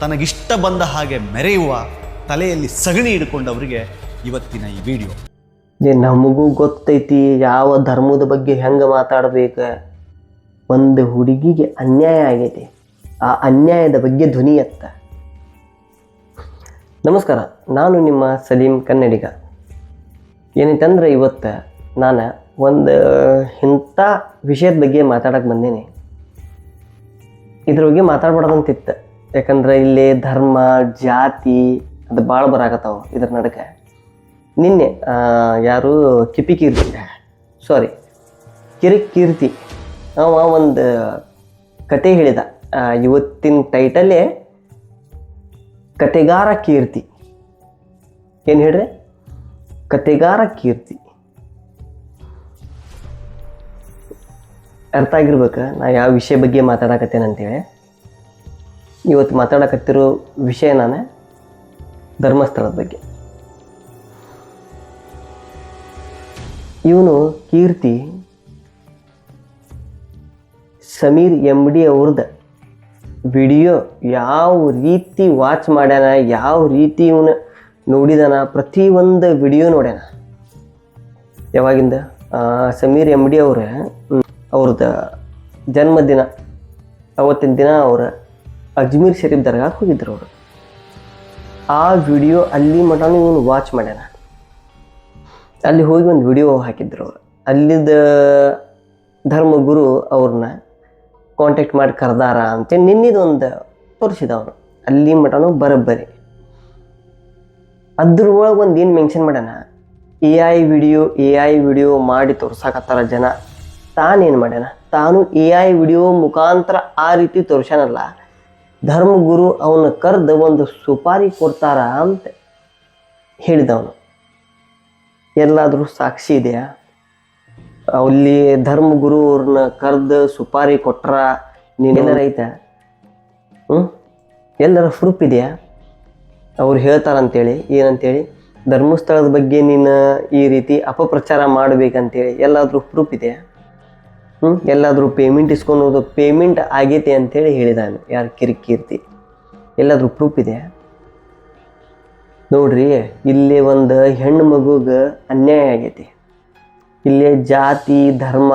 ತನಗಿಷ್ಟ ಬಂದ ಹಾಗೆ ಮೆರೆಯುವ ತಲೆಯಲ್ಲಿ ಸಗಣಿ ಹಿಡ್ಕೊಂಡವರಿಗೆ ಇವತ್ತಿನ ಈ ವಿಡಿಯೋ. ಏ, ನಮಗೂ ಗೊತ್ತೈತಿ ಯಾವ ಧರ್ಮದ ಬಗ್ಗೆ ಹೆಂಗೆ ಮಾತಾಡಬೇಕು. ಒಂದು ಹುಡುಗಿಗೆ ಅನ್ಯಾಯ ಆಗೈತಿ. ಆ ಅನ್ಯಾಯದ ಬಗ್ಗೆ ಧ್ವನಿ ಎತ್ತ. ನಮಸ್ಕಾರ, ನಾನು ನಿಮ್ಮ ಸಲೀಂ ಕನ್ನಡಿಗ. ಏನೈತಂದ್ರೆ ಇವತ್ತು ನಾನು ಒಂದು ಇಂಥ ವಿಷಯದ ಬಗ್ಗೆ ಮಾತಾಡಕ್ಕೆ ಬಂದೀನಿ. ಇದ್ರ ಬಗ್ಗೆ ಮಾತಾಡ್ಬಾರ್ದಂತಿತ್ತು. ಯಾಕಂದ್ರೆ ಇಲ್ಲಿ ಧರ್ಮ, ಜಾತಿ ಅದು ಭಾಳ ಬರಾಕತ್ತಾವ ಇದ್ರ ನಡಕ. ನಿನ್ನೆ ಯಾರು ಕಿಪಿ ಕೀರ್ತಿ. ಸಾರಿ ಕಿರಿ ಕೀರ್ತಿ. ಅವ ಒಂದು ಕತೆ ಹೇಳಿದ. ಇವತ್ತಿನ ಟೈಟಲ್ಲೇ ಕತೆಗಾರ ಕೀರ್ತಿ. ಏನು ಹೇಳ್ರಿ? ಕತೆಗಾರ ಕೀರ್ತಿ. ಅರ್ಥ ಆಗಿರ್ಬೇಕು? ನಾ ಯಾವ ವಿಷಯ ಬಗ್ಗೆ ಮಾತಾಡಕತ್ತೇನೆ ಅಂತೇಳಿ ಇವತ್ತು ಮಾತಾಡಕತ್ತಿರೋ ವಿಷಯ ನಾನೇ ಧರ್ಮಸ್ಥಳದ ಬಗ್ಗೆ. ಇವನು ಕೀರ್ತಿ ಸಮೀರ್ ಎಂ ಡಿ ಅವ್ರದ್ದು ವಿಡಿಯೋ ಯಾವ ರೀತಿ ವಾಚ್ ಮಾಡ್ಯಾನ, ಯಾವ ರೀತಿ ಇವನು ನೋಡಿದಾನ, ಪ್ರತಿಯೊಂದು ವಿಡಿಯೋ ನೋಡ್ಯಾನ. ಯಾವಾಗಿಂದ? ಸಮೀರ್ ಎಂ ಡಿ ಅವ್ರ ಅವ್ರದ್ದು ಜನ್ಮದಿನ, ಅವತ್ತಿನ ದಿನ ಅವ್ರ ಅಜ್ಮೀರ್ ಶರೀಫ್ ದರ್ಗಾಕ್ಕೆ ಹೋಗಿದ್ರು ಅವರು. ಆ ವಿಡಿಯೋ ಅಲ್ಲಿ ಮಟನೂ ಇವನು ವಾಚ್ ಮಾಡ್ಯಾನ. ಅಲ್ಲಿ ಹೋಗಿ ಒಂದು ವಿಡಿಯೋ ಹಾಕಿದ್ರು ಅವರು. ಅಲ್ಲಿದ್ದ ಧರ್ಮಗುರು ಅವ್ರನ್ನ ಕಾಂಟ್ಯಾಕ್ಟ್ ಮಾಡಿ ಕರೆದಾರ ಅಂತೇಳಿ ನಿನ್ನಿದೊಂದು ತೋರಿಸಿದ ಅವನು ಅಲ್ಲಿ ಮಟನೂ ಬರೋಬ್ಬರಿ. ಅದ್ರೊಳಗೆ ಒಂದು ಏನು ಮೆನ್ಷನ್ ಮಾಡ್ಯಾನ? A I video A I video ಮಾಡಿ ತೋರ್ಸಾಕತ್ತಾರ ಜನ. ತಾನೇನು ಮಾಡ್ಯಾನ? ತಾನು ಎ ಐ ವಿಡಿಯೋ ಮುಖಾಂತರ ಆ ರೀತಿ ತೋರ್ಸ್ಯಾನಲ್ಲ. ಧರ್ಮಗುರು ಅವನ ಕರೆದು ಒಂದು ಸುಪಾರಿ ಕೊಡ್ತಾರ ಅಂತ ಹೇಳಿದವನು. ಎಲ್ಲಾದರೂ ಸಾಕ್ಷಿ ಇದೆಯಾ? ಅಲ್ಲಿ ಧರ್ಮಗುರು ಅವ್ರನ್ನ ಕರೆದು ಸುಪಾರಿ ಕೊಟ್ರ ನೀನೇನಾರ ಐತೆ? ಹ್ಞೂ ಎಲ್ಲರ ಪ್ರೂಫ್ ಇದೆಯಾ? ಅವ್ರು ಹೇಳ್ತಾರಂತೇಳಿ, ಏನಂತೇಳಿ? ಧರ್ಮಸ್ಥಳದ ಬಗ್ಗೆ ನೀನು ಈ ರೀತಿ ಅಪಪ್ರಚಾರ ಮಾಡಬೇಕಂತೇಳಿ ಎಲ್ಲಾದರೂ ಪ್ರೂಫ್ ಇದೆಯಾ? ಹ್ಞೂ ಎಲ್ಲಾದರೂ ಪೇಮೆಂಟ್ ಇಸ್ಕೊಂಡು ಪೇಮೆಂಟ್ ಆಗೈತೆ ಅಂತೇಳಿ ಹೇಳಿದಾನೆ. ಯಾರು ಕಿರಿಕೀರ್ತಿ. ಎಲ್ಲಾದರೂ ಪ್ರೂಫ್ ಇದೆ ನೋಡ್ರಿ, ಇಲ್ಲಿ ಒಂದು ಹೆಣ್ಣು ಮಗುಗೆ ಅನ್ಯಾಯ ಆಗೈತಿ. ಇಲ್ಲಿ ಜಾತಿ, ಧರ್ಮ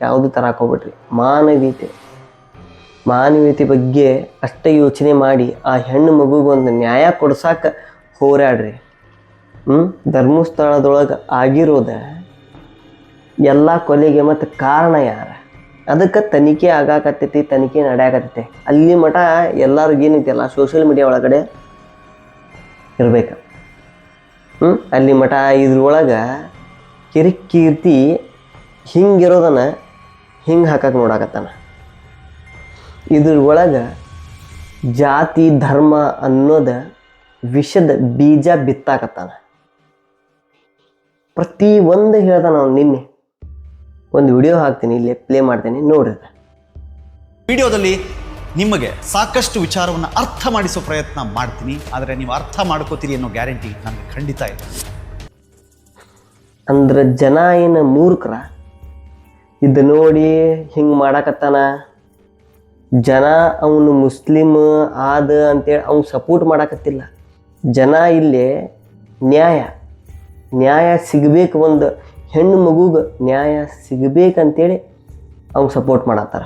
ಯಾವುದು ಹಾಕೋಬಿಟ್ರಿ ಮಾನವೀಯತೆ. ಮಾನವೀಯತೆ ಬಗ್ಗೆ ಅಷ್ಟೇ ಯೋಚನೆ ಮಾಡಿ ಆ ಹೆಣ್ಣು ಮಗುಗೆ ಒಂದು ನ್ಯಾಯ ಕೊಡ್ಸಕ್ಕೆ ಹೋರಾಡ್ರಿ. ಹ್ಞೂ ಧರ್ಮಸ್ಥಳದೊಳಗೆ ಆಗಿರೋದ ಎಲ್ಲ ಕೊಲೆಗೆ ಮತ್ತು ಕಾರಣ ಯಾರ? ಅದಕ್ಕೆ ತನಿಖೆ ಆಗಾಕತ್ತೈತಿ, ತನಿಖೆ ನಡೆಯಾಕತ್ತೈತಿ. ಅಲ್ಲಿ ಮಠ ಎಲ್ಲರಿಗೂ ಏನೈತಿಲ್ಲ ಸೋಷಿಯಲ್ ಮೀಡಿಯಾ ಒಳಗಡೆ ಇರಬೇಕು. ಹ್ಞೂ ಅಲ್ಲಿ ಮಠ ಇದ್ರೊಳಗೆ ಕಿರಿಕೀರ್ತಿ ಹಿಂಗಿರೋದನ್ನು ಹಿಂಗೆ ಹಾಕಕ್ಕೆ ನೋಡಾಕತ್ತಾನ. ಇದ್ರ ಒಳಗೆ ಜಾತಿ, ಧರ್ಮ ಅನ್ನೋದ ವಿಷದ ಬೀಜ ಬಿತ್ತಾಕತ್ತಾನ. ಪ್ರತಿ ಒಂದು ಹೇಳ್ದ ನಾವು ನಿನ್ನೆ. ಒಂದು ವಿಡಿಯೋ ಹಾಕ್ತೀನಿ ಇಲ್ಲಿ ಪ್ಲೇ ಮಾಡ್ತೀನಿ ನೋಡ್ರಿ. ವಿಡಿಯೋದಲ್ಲಿ ನಿಮಗೆ ಸಾಕಷ್ಟು ವಿಚಾರವನ್ನು ಅರ್ಥ ಮಾಡಿಸೋ ಪ್ರಯತ್ನ ಮಾಡ್ತೀನಿ. ಆದರೆ ನೀವು ಅರ್ಥ ಮಾಡ್ಕೋತೀರಿ ಅನ್ನೋ ಗ್ಯಾರಂಟಿ ನನಗೆ ಖಂಡಿತ ಇಲ್ಲ ಅಂದ್ರೆ ಜನ ಏನು ಮೂರ್ಖರ? ಇದು ನೋಡಿ ಹಿಂಗೆ ಮಾಡಾಕತ್ತಾನ? ಜನ ಅವನು ಮುಸ್ಲಿಮ್ ಆದ ಅಂತೇಳಿ ಅವ್ನು ಸಪೋರ್ಟ್ ಮಾಡಾಕತ್ತಿಲ್ಲ. ಜನ ಇಲ್ಲಿ ನ್ಯಾಯ. ನ್ಯಾಯ ಸಿಗಬೇಕು ಒಂದು ಹೆಣ್ಣು ಮಗುಗೆ ನ್ಯಾಯ ಸಿಗಬೇಕಂತೇಳಿ ಅವ್ನು ಸಪೋರ್ಟ್ ಮಾಡತ್ತಾರ.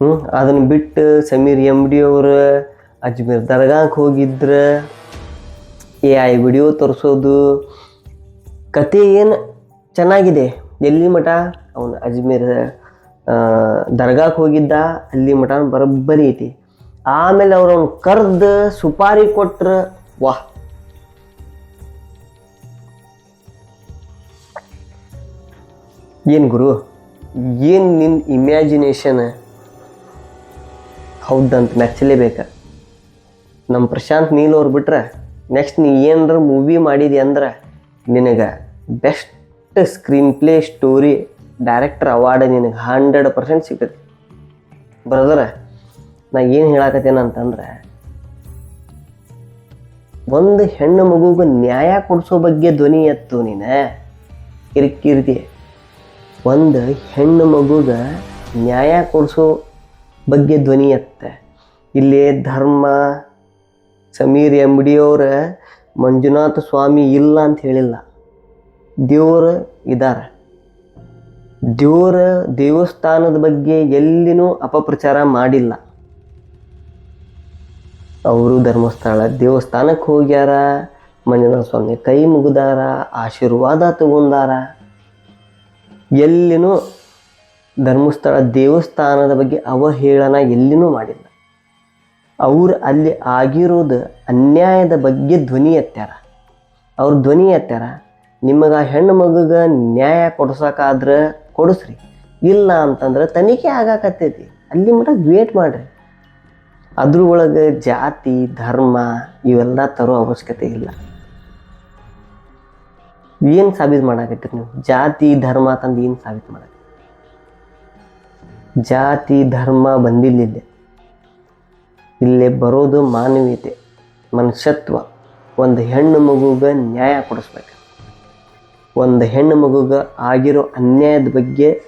ಹ್ಞೂ ಅದನ್ನು ಬಿಟ್ಟು ಸಮೀರ್ ಎಂ ಡಿ ಅವರು ಅಜ್ಮೀರ್ ದರ್ಗಾಕ್ಕೆ ಹೋಗಿದ್ರೆ ಎ ಐ ವಿಡಿಯೋ ತೋರಿಸೋದು ಕತೆ ಏನು ಚೆನ್ನಾಗಿದೆ? ಎಲ್ಲಿ ಮಠ? ಅವನು ಅಜ್ಮೀರ್ ದರ್ಗಾಕ್ಕೆ ಹೋಗಿದ್ದ, ಅಲ್ಲಿ ಮಠ ಬರೋಬ್ಬರಿ ಐತಿ. ಆಮೇಲೆ ಅವ್ರು ಅವ್ನು ಕರ್ದು ಸುಪಾರಿ ಕೊಟ್ರ, ವಾಹ್. ಏನು ಗುರು? ಏನು ನಿನ್ನ ಇಮ್ಯಾಜಿನೇಷನ್ ಹೌದಂತ ಮೆಚ್ಚಲೇಬೇಕ. ನಮ್ಮ ಪ್ರಶಾಂತ್ ನೀಲ್ ಬಿಟ್ರೆ ನೆಕ್ಸ್ಟ್ ನೀ ಏನರ ಮೂವಿ ಮಾಡಿದೆ ಅಂದ್ರೆ ನಿನಗೆ best screen play story director award ನಿನಗೆ ಹಂಡ್ರೆಡ್ ಪರ್ಸೆಂಟ್ ಸಿಗ್ತೈತಿ. ಬ್ರದರ ನಾ ಏನು ಹೇಳಾಕತ್ತೇನೆ ಅಂತಂದ್ರೆ ಒಂದು ಹೆಣ್ಣು ಮಗುಗೆ ನ್ಯಾಯ ಕೊಡಿಸೋ ಬಗ್ಗೆ ಧ್ವನಿ ಎತ್ತು ನೀನು. ಕಿರಿಕಿರ್ತಿ ಒಂದು ಹೆಣ್ಣು ಮಗುಗೆ ನ್ಯಾಯ ಕೊಡಿಸೋ ಬಗ್ಗೆ ಧ್ವನಿ ಎತ್ತ. ಇಲ್ಲಿ ಧರ್ಮ, ಸಮೀರ್ ಎಂಬಡಿಯವ್ರ ಮಂಜುನಾಥ ಸ್ವಾಮಿ ಇಲ್ಲ ಅಂತ ಹೇಳಿಲ್ಲ. ದೇವರು ಇದ್ದಾರೆ ದೇವರ ದೇವಸ್ಥಾನದ ಬಗ್ಗೆ ಎಲ್ಲಿನೂ ಅಪಪ್ರಚಾರ ಮಾಡಿಲ್ಲ. ಅವರು ಧರ್ಮಸ್ಥಳ, ದೇವಸ್ಥಾನಕ್ಕೆ ಹೋಗ್ಯಾರ, ಮಂಜುನಾಥ ಸ್ವಾಮಿ ಕೈ ಮುಗಿದಾರ, ಆಶೀರ್ವಾದ ತಗೊಂಡಾರ. ಎಲ್ಲಿನೂ ಧರ್ಮಸ್ಥಳ ದೇವಸ್ಥಾನದ ಬಗ್ಗೆ ಅವಹೇಳನ ಎಲ್ಲಿನೂ ಮಾಡಿಲ್ಲ. ಅವ್ರು ಅಲ್ಲಿ ಆಗಿರೋದು ಅನ್ಯಾಯದ ಬಗ್ಗೆ ಧ್ವನಿ ಎತ್ತ್ಯಾರ ಅವ್ರು ಧ್ವನಿ ಎತ್ತ್ಯಾರ ನಿಮಗೆ ಆ ಹೆಣ್ಣು ಮಗುಗೆ ನ್ಯಾಯ ಕೊಡ್ಸೋಕ್ಕಾದ್ರೆ ಕೊಡಿಸ್ರಿ. ಇಲ್ಲ ಅಂತಂದ್ರೆ ತನಿಖೆ ಆಗಾಕತ್ತೈತಿ. ಅಲ್ಲಿ ಮಟ ವೇಟ್ ಮಾಡ್ರಿ. ಅದ್ರ ಒಳಗೆ ಜಾತಿ, ಧರ್ಮ ಇವೆಲ್ಲ ತರೋ ಅವಶ್ಯಕತೆ ಇಲ್ಲ. ಏನು ಸಾಬೀತು ಮಾಡಾಕತ್ತೀರಿ ನೀವು? ಜಾತಿ, ಧರ್ಮ ತಂದು ಏನು ಸಾಬೀತು ಮಾಡಕ್ಕೆ ಜಾತಿ, ಧರ್ಮ ಬಂದಿಲ್ಲ ಇಲ್ಲಿ. ಇಲ್ಲೇ ಬರೋದು ಮಾನವೀಯತೆ, ಮನುಷ್ಯತ್ವ. ಒಂದು ಹೆಣ್ಣು ಮಗುಗೆ ನ್ಯಾಯ ಕೊಡಿಸ್ಬೇಕು. ಒಂದು ಹೆಣ್ಣು ಮಗುಗೆ ಆಗಿರೋ ಅನ್ಯಾಯದ ಬಗ್ಗೆ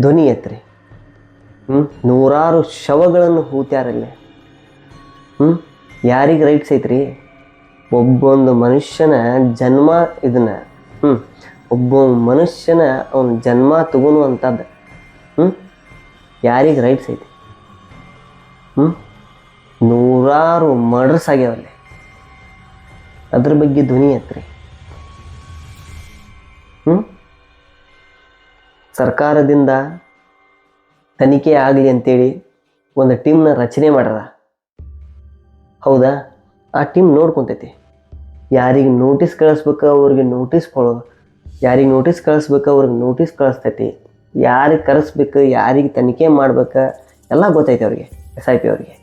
ಧ್ವನಿ ಎತ್ತರಿ. ಹ್ಞೂ ನೂರಾರು ಶವಗಳನ್ನು ಹೂತ್ಯಾರಲ್ಲಿ. ಹ್ಞೂ ಯಾರಿಗೆ ರೈಟ್ಸ್ ಐತ್ರಿ? ಒಬ್ಬೊಂದು ಮನುಷ್ಯನ ಜನ್ಮ ಇದನ್ನ ಹ್ಞೂ ಒಬ್ಬ ಮನುಷ್ಯನ ಅವನ ಜನ್ಮ ತಗೊಳುವಂಥದ್ದು ಹ್ಞೂ ಯಾರಿಗೆ ರೈಟ್ಸ್ ಐತಿ? ಹ್ಞೂ ನೂರಾರು ಮರ್ಡರ್ಸ್ ಆಗ್ಯಾವಲ್ಲಿ. ಅದ್ರ ಬಗ್ಗೆ ಧ್ವನಿ ಐತ್ರಿ ಹ್ಞೂ ಸರ್ಕಾರದಿಂದ ತನಿಖೆ ಆಗಲಿ ಅಂತೇಳಿ ಒಂದು ಟೀಮ್ನ ರಚನೆ ಮಾಡ್ಯಾರ. ಹೌದಾ? ಆ ಟೀಮ್ ನೋಡ್ಕೊತೈತಿ. ಯಾರಿಗೆ ನೋಟಿಸ್ ಕಳಿಸ್ಬೇಕು ಅವ್ರಿಗೆ ನೋಟಿಸ್ ಕೊಡೋದು. ಯಾರಿಗೆ ನೋಟಿಸ್ ಕಳಿಸ್ಬೇಕು ಅವ್ರಿಗೆ ನೋಟಿಸ್ ಕಳಿಸ್ತೈತಿ. ಯಾರಿಗೆ ಕರೆಸ್ಬೇಕು, ಯಾರಿಗೆ ತನಿಖೆ ಮಾಡ್ಬೇಕು ಎಲ್ಲ ಗೊತ್ತೈತಿ ಅವ್ರಿಗೆ ಎಸ್ ಐ ಪಿ ಅವ್ರಿಗೆ.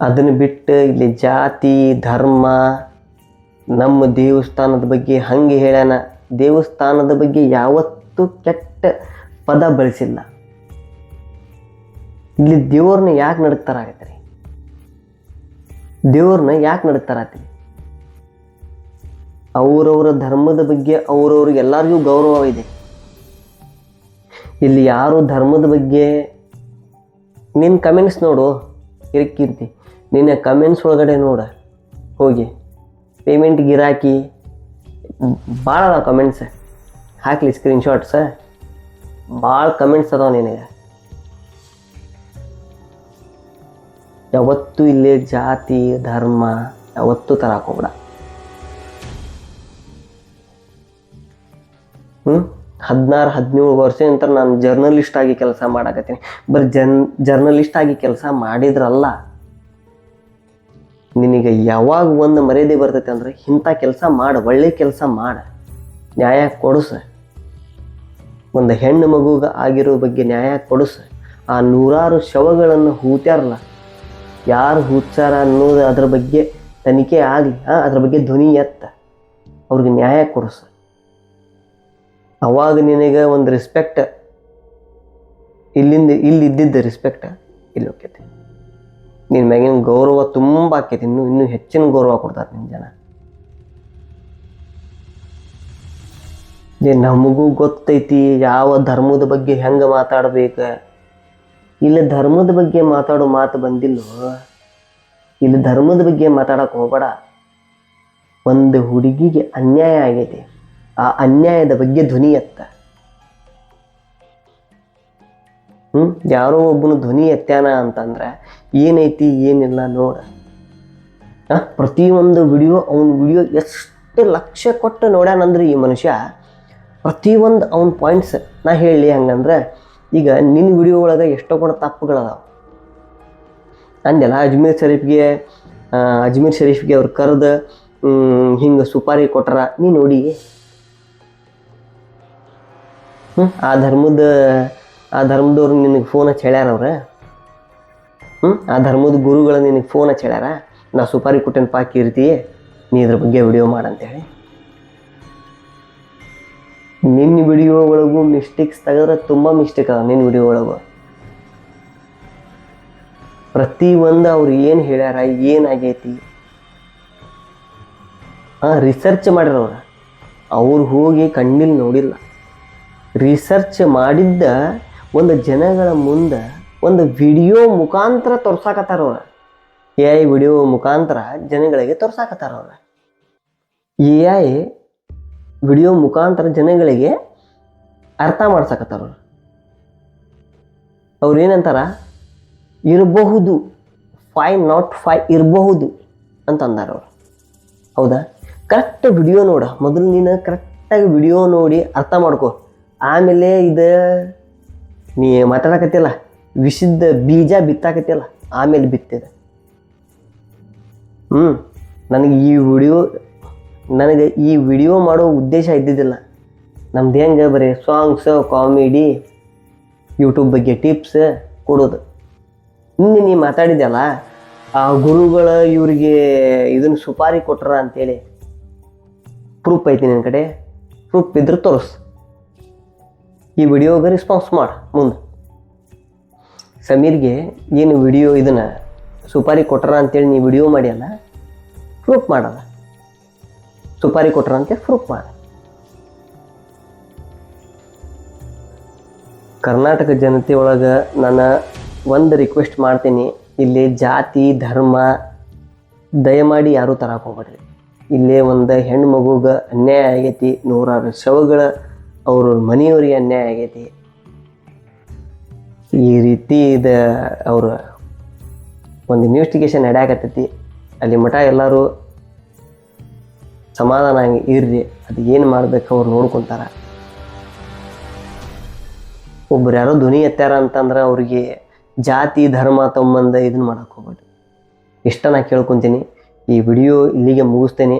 ಅದನ್ನು ಬಿಟ್ಟು ಇಲ್ಲಿ ಜಾತಿ, ಧರ್ಮ, ನಮ್ಮ ದೇವಸ್ಥಾನದ ಬಗ್ಗೆ ಹಂಗೆ ಹೇಳ್ಯಾನ. ದೇವಸ್ಥಾನದ ಬಗ್ಗೆ ಯಾವತ್ತೂ ಕೆಟ್ಟ ಪದ ಬಳಸಿಲ್ಲ. ಇಲ್ಲಿ ದೇವ್ರನ್ನ ಯಾಕೆ ನಡಕ್ತಾರಾಗತ್ತೆ ರೀ? ದೇವ್ರನ್ನ ಯಾಕೆ ನಡಕ್ತಾರಾತಿ ಅವರವರ ಧರ್ಮದ ಬಗ್ಗೆ ಅವ್ರವ್ರಿಗೆ ಎಲ್ಲರಿಗೂ ಗೌರವ ಇದೆ. ಇಲ್ಲಿ ಯಾರು ಧರ್ಮದ ಬಗ್ಗೆ ನಿನ್ನ ಕಮೆಂಟ್ಸ್ ನೋಡು ಇರಕ್ಕಿರ್ತಿ ನಿನ್ನ ಕಮೆಂಟ್ಸ್ ಒಳಗಡೆ ನೋಡ, ಹೋಗಿ. ಪೇಮೆಂಟ್ ಗಿರಾಕಿ ಭಾಳ ಅದಾವ ಕಮೆಂಟ್ಸ್ ಹಾಕ್ಲಿ ಸ್ಕ್ರೀನ್ಶಾಟ್ಸ್ ಭಾಳ ಕಮೆಂಟ್ಸ್ ಅದಾವ ನಿನಗೆ. ಯಾವತ್ತೂ ಇಲ್ಲಿ ಜಾತಿ, ಧರ್ಮ, ಯಾವತ್ತೂ ಹಾಕೋಬೇಡ ಹ್ಞೂ ಹದಿನಾರು, ಹದಿನೇಳು ವರ್ಷ ನಂತರ ನಾನು ಜರ್ನಲಿಸ್ಟ್ ಆಗಿ ಕೆಲಸ ಮಾಡಾಕತ್ತೀನಿ. ಬರೀ ಜನ್ ಜರ್ನಲಿಸ್ಟ್ ಆಗಿ ಕೆಲಸ ಮಾಡಿದ್ರಲ್ಲ, ನಿನಗೆ ಯಾವಾಗ ಒಂದು ಮರ್ಯಾದೆ ಬರ್ತೈತೆ ಅಂದ್ರೆ ಇಂಥ ಕೆಲಸ ಮಾಡು, ಒಳ್ಳೆ ಕೆಲಸ ಮಾಡ. ನ್ಯಾಯ ಕೊಡಿಸ. ಒಂದು ಹೆಣ್ಣು ಮಗುಗ ಆಗಿರೋ ಬಗ್ಗೆ ನ್ಯಾಯ ಕೊಡಿಸ. ಆ ನೂರಾರು ಶವಗಳನ್ನು ಹೂತ್ಯಾರಲ್ಲ ಯಾರು ಹುಚ್ಚಾರ ಅನ್ನೋದು ಅದ್ರ ಬಗ್ಗೆ ತನಿಖೆ ಆಗಲಿ ಹಾಂ ಅದ್ರ ಬಗ್ಗೆ ಧ್ವನಿ ಎತ್ತ. ಅವ್ರಿಗೆ ನ್ಯಾಯ ಕೊಡಿಸ. ಅವಾಗ ನಿನಗೆ ಒಂದು ರೆಸ್ಪೆಕ್ಟ್ ಇಲ್ಲಿಂದ ಇಲ್ಲಿ ಇದ್ದಿದ್ದ ರೆಸ್ಪೆಕ್ಟ್ ಇಲ್ಲಿ ಹೋಗ್ತೈತಿ ನಿನ್ನ ಮ್ಯಾಗಿನ ಗೌರವ ತುಂಬ ಆಕೈತಿ ಇನ್ನೂ ಇನ್ನೂ ಹೆಚ್ಚಿನ ಗೌರವ ಕೊಡ್ತಾರೆ ನಿನ್ನ ಜನ. ನಮಗೂ ಗೊತ್ತೈತಿ ಯಾವ ಧರ್ಮದ ಬಗ್ಗೆ ಹೆಂಗೆ ಮಾತಾಡ್ಬೇಕು. ಇಲ್ಲಿ ಧರ್ಮದ ಬಗ್ಗೆ ಮಾತಾಡೋ ಮಾತು ಬಂದಿಲ್ಲೋ? ಇಲ್ಲಿ ಧರ್ಮದ ಬಗ್ಗೆ ಮಾತಾಡಕ್ಕೆ ಹೋಗಬೇಡ. ಒಂದು ಹುಡುಗಿಗೆ ಅನ್ಯಾಯ ಆಗೈತಿ ಆ ಅನ್ಯಾಯದ ಬಗ್ಗೆ ಧ್ವನಿ ಎತ್ತ. ಹ್ಞೂ ಯಾರೋ ಒಬ್ಬನು ಧ್ವನಿ ಎತ್ತಾನ ಅಂತಂದ್ರೆ ಏನೈತಿ, ಏನಿಲ್ಲ ನೋಡ. ಪ್ರತಿಯೊಂದು ವಿಡಿಯೋ, ಅವನ ವಿಡಿಯೋ ಎಷ್ಟು ಲಕ್ಷ ಕೊಟ್ಟು ನೋಡ್ಯಾನಂದ್ರೆ ಈ ಮನುಷ್ಯ ಪ್ರತಿಯೊಂದು ಅವನ ಪಾಯಿಂಟ್ಸ್ ನಾ ಹೇಳಿ ಹಂಗಂದ್ರೆ ಈಗ ನಿನ್ನ ವಿಡಿಯೋ ಒಳಗೆ ಎಷ್ಟೋ ಕೂಡ ತಪ್ಪುಗಳದಾವ. ಅಂದೆಲ್ಲ ಅಜ್ಮೀರ್ ಶರೀಫ್ಗೆ ಅಜ್ಮೀರ್ ಶರೀಫ್ಗೆ ಅವ್ರು ಕರೆದು ಹಿಂಗೆ ಸುಪಾರಿ ಕೊಟ್ರ ನೀ ನೋಡಿ. ಹ್ಞೂ ಆ ಧರ್ಮದ, ಆ ಧರ್ಮದವ್ರು ನಿನಗೆ ಫೋನ್ ಹಚ್ಚಿ ಹೇಳ್ಯಾರ ಅವ್ರ? ಹ್ಞೂ ಆ ಧರ್ಮದ ಗುರುಗಳು ನಿನಗೆ ಫೋನ್ ಹಚ್ಚಿ ಹೇಳ್ಯಾರ ನಾ ಸುಪಾರಿ ಕೊಟ್ಟೇನು ಪಾಕಿ ಕೀರ್ತಿ, ನೀ ಇದ್ರ ಬಗ್ಗೆ ವಿಡಿಯೋ ಮಾಡಂತೇಳಿ ನಿನ್ನ ವಿಡಿಯೋ ಒಳಗೂ ಮಿಸ್ಟೇಕ್ಸ್ ತೆಗೆದ್ರೆ ತುಂಬ ಮಿಸ್ಟೇಕ್ ಅದ ನಿನ್ನ ವಿಡಿಯೋ ಒಳಗೆ. ಪ್ರತಿ ಒಂದು ಅವ್ರು ಏನು ಹೇಳ್ಯಾರ ಏನಾಗೈತಿ ಆ ರಿಸರ್ಚ್ ಮಾಡ್ಯಾರ ಅವ್ರು. ಅವ್ರು ಹೋಗಿ ಕಣ್ಣಿಲ್ ನೋಡಿಲ್ಲ. ರಿಸರ್ಚ್ ಮಾಡಿದ್ದ ಒಂದು ಜನಗಳ ಮುಂದೆ ಒಂದು ವಿಡಿಯೋ ಮುಖಾಂತರ ತೋರ್ಸಾಕತ್ತಾರ ಅವ್ರು. ಎ ಐ ವಿಡಿಯೋ ಮುಖಾಂತರ ಜನಗಳಿಗೆ ತೋರ್ಸಾಕತ್ತಾರ ಅವ್ರು. ಎ ಐ ವಿಡಿಯೋ ಮುಖಾಂತರ ಜನಗಳಿಗೆ ಅರ್ಥ ಮಾಡ್ಸಕತ್ತಾರ ಅವ್ರು. ಏನಂತಾರ? ಇರಬಹುದು ಫೈ ನಾಟ್ ಫೈ ಇರಬಹುದು ಅಂತಂದಾರ ಅವ್ರು. ಹೌದಾ? ಕರೆಕ್ಟ್ ವಿಡಿಯೋ ನೋಡ. ಮೊದಲು ನೀನು ಕರೆಕ್ಟಾಗಿ ವಿಡಿಯೋ ನೋಡಿ ಅರ್ಥ ಮಾಡ್ಕೊ. ಆಮೇಲೆ ಇದು ನೀ ಮಾತಾಡಕತ್ತಿಲ್ಲ ವಿಷದ ಬೀಜ ಬಿತ್ತಾಕತ್ತಿಲ್ಲ ಆಮೇಲೆ ಬಿತ್ತಿದೆ. ಹ್ಞೂ ನನಗೆ ಈ ವಿಡಿಯೋ ನನಗೆ ಈ ವಿಡಿಯೋ ಮಾಡೋ ಉದ್ದೇಶ ಇದ್ದಿದ್ದಿಲ್ಲ. ನಮ್ದು ಹೆಂಗೆ ಬರೀ ಸಾಂಗ್ಸ್ ಕಾಮಿಡಿ ಯೂಟ್ಯೂಬ್ ಬಗ್ಗೆ ಟಿಪ್ಸ್ ಕೊಡೋದು. ನಿನ್ನೆ ನೀ ಮಾತಾಡಿದ್ಯಲ್ಲ, ಆ ಗುರುಗಳ ಇವರಿಗೆ ಇದನ್ನು ಸುಪಾರಿ ಕೊಟ್ರ ಅಂತೇಳಿ. ಪ್ರೂಫ್ ಐತಿ ನನ್ನ ಕಡೆ. ಪ್ರೂಫ್ ಇದ್ರೆ ತೋರಿಸ್. ಈ ವಿಡಿಯೋಗೆ ರೆಸ್ಪಾನ್ಸ್ ಮಾಡು ಮುಂದೆ. ಸಮೀರ್ಗೆ ಏನು ವಿಡಿಯೋ ಇದನ್ನ ಸುಪಾರಿ ಕೊಟ್ರ ಅಂತೇಳಿ ನೀ ವಿಡಿಯೋ ಮಾಡಿಯಲ್ಲ ಪ್ರೂಫ್ ಮಾಡಲ್ಲ. ಸುಪಾರಿ ಕೊಟ್ರಂತೆ ಫ್ರೂಪ್ ಮಾಡ. ಕರ್ನಾಟಕ ಜನತೆ ಒಳಗೆ ನಾನು ಒಂದು ರಿಕ್ವೆಸ್ಟ್ ಮಾಡ್ತೀನಿ. ಇಲ್ಲಿ ಜಾತಿ, ಧರ್ಮ, ದಯಮಾಡಿ ಯಾರೂ ತರಕ್ಕೆ ಹೋಗ್ಬೇಡ್ರಿ. ಇಲ್ಲೇ ಒಂದು ಹೆಣ್ಣು ಮಗುಗೆ ಅನ್ಯಾಯ ಆಗೈತಿ, ನೂರಾರು ಶವಗಳ ಅವ್ರ ಮನೆಯವ್ರಿಗೆ ಅನ್ಯಾಯ ಆಗೈತಿ. ಈ ರೀತಿ ಇದು ಅವರು ಒಂದು ಇನ್ವೆಸ್ಟಿಗೇಷನ್ ನಡೆಯಾಕತ್ತೈತಿ. ಅಲ್ಲಿ ಮಠ ಎಲ್ಲರೂ ಸಮಾಧಾನ ಹಂಗೆ ಇರ್ರಿ, ಅದು ಏನು ಮಾಡ್ಬೇಕು ಅವ್ರು ನೋಡ್ಕೊತಾರ. ಒಬ್ರು ಯಾರೋ ಧ್ವನಿ ಎತ್ತಾರ ಅಂತಂದ್ರೆ ಅವ್ರಿಗೆ ಜಾತಿ, ಧರ್ಮ ತಮ್ಮಂದ ಇದನ್ನ ಮಾಡೋಕೆ ಹೋಗ್ಬೇಡಿ ಇಷ್ಟ ನಾ ಕೇಳ್ಕೊತೀನಿ. ಈ ವಿಡಿಯೋ ಇಲ್ಲಿಗೆ ಮುಗಿಸ್ತೇನೆ.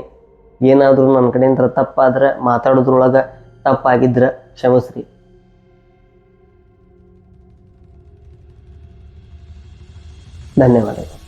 ಏನಾದರೂ ನನ್ನ ಕಡೆಯಿಂದ ತಪ್ಪಾದ್ರೆ ಮಾತಾಡೋದ್ರೊಳಗೆ ತಪ್ಪಾಗಿದ್ರೆ ಕ್ಷಮಿಸ್ರಿ. ಧನ್ಯವಾದಗಳು.